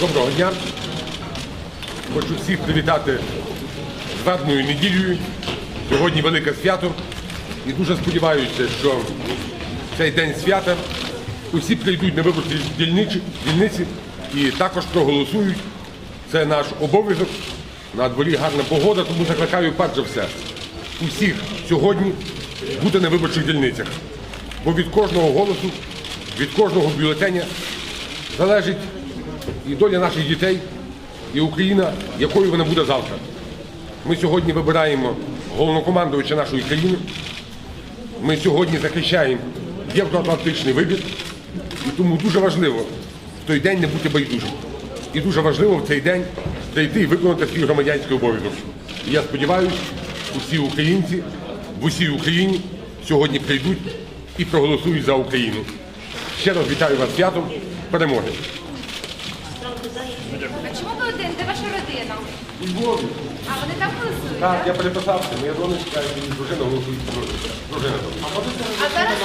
Доброго дня. Хочу всіх привітати з вербною неділею. Сьогодні велике свято. І дуже сподіваюся, що цей день свята усі прийдуть на виборчі дільничі, дільниці і також проголосують. Це наш обов'язок. На дворі гарна погода, тому закликаю перш за все усіх сьогодні бути на виборчих дільницях. Бо від кожного голосу, від кожного бюлетеня залежить і доля наших дітей, і Україна, якою вона буде завтра. Ми сьогодні вибираємо головнокомандувача нашої країни. Ми сьогодні захищаємо євроатлантичний вибір. І тому дуже важливо в той день не бути байдужим. І дуже важливо в цей день прийти і виконати свій громадянський обов'язок. І я сподіваюся, усі українці в усій Україні сьогодні прийдуть і проголосують за Україну. Ще раз вітаю вас святом перемоги. А чому ви один? Де ваша родина? А вони там голосують? Так, я переписався, моя донечка і дружина голосують. Дружина. А зараз